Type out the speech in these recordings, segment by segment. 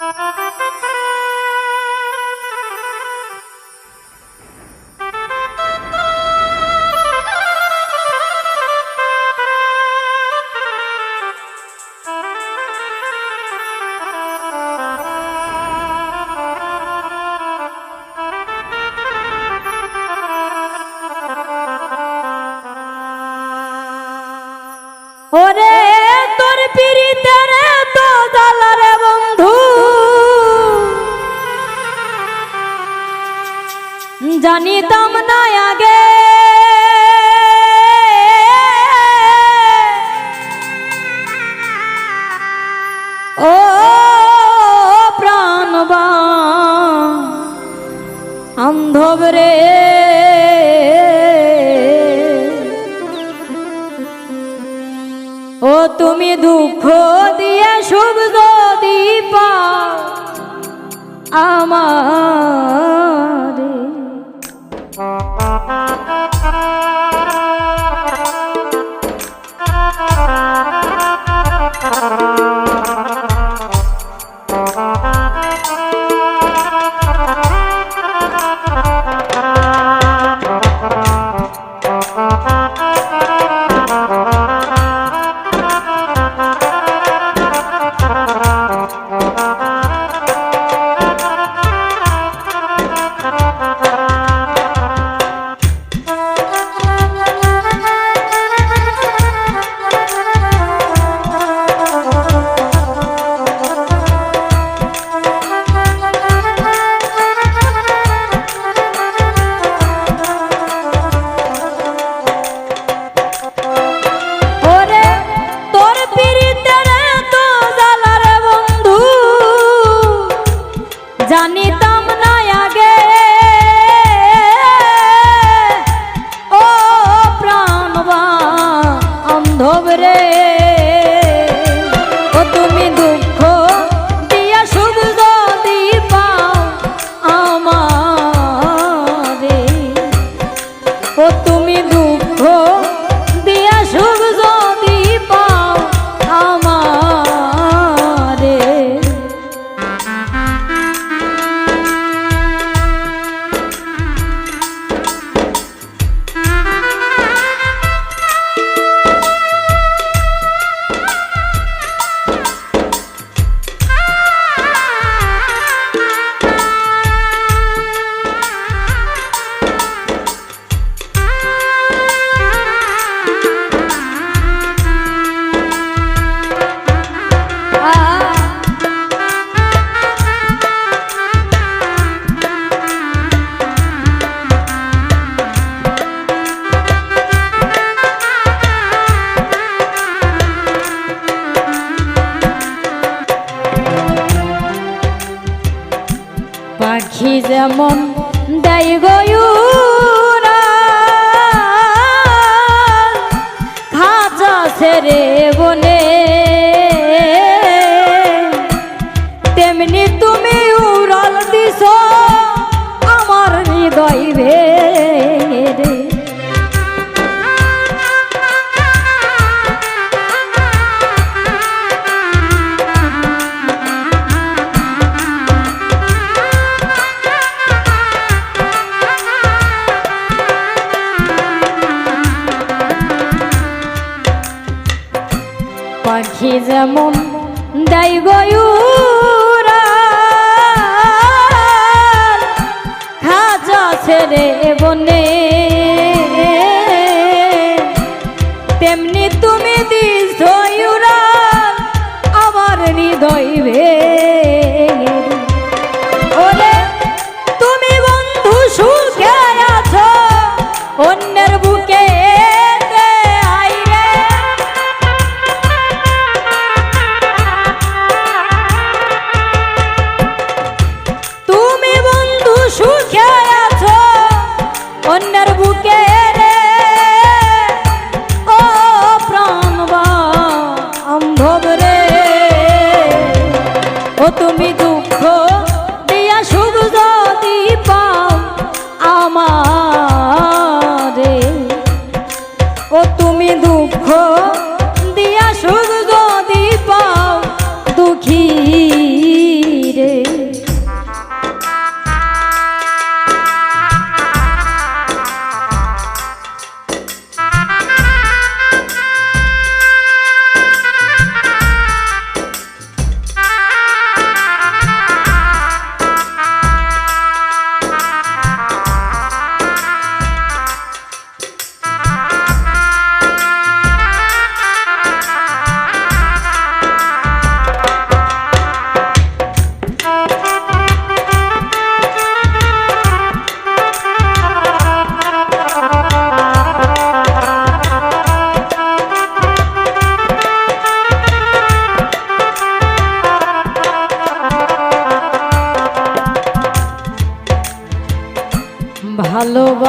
Uh-huh. জানিতাম না আগে। ও প্রাণবা অন্ধব রে। ও তুমি দুঃখ দিয়ে শুভ দীপা আমার। পাখি যেমন দেয় গয়ুরা। খাঁচা ছেড়ে বনে। তেমনি তুমি উড়াল দিছ আমার হৃদয় ভেয়ে mon অন্যের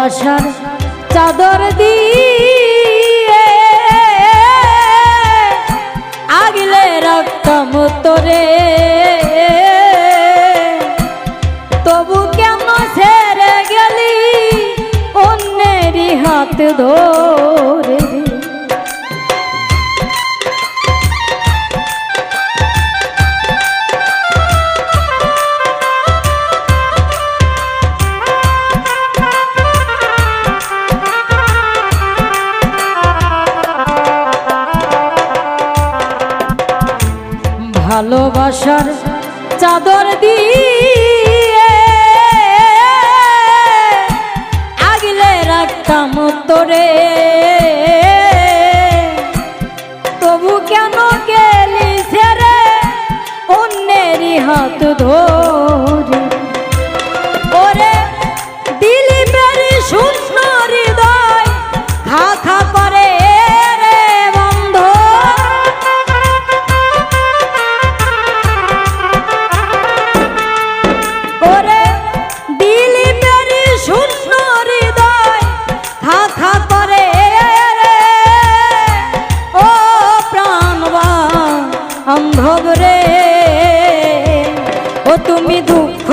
ভালোবাসার চাদর দিয়ে। আগলে রক্ত মতরে তবু কেন ছেড়ে গেলি অন্যেরই হাত ধরে? ভালোবাসার চাদর দিয়ে আগলে রাখতাম তোরে। তবু কেন গেলি সেরে অন্যেরই হাত ধরে। সম্ভব রে? ও তুমি দুঃখ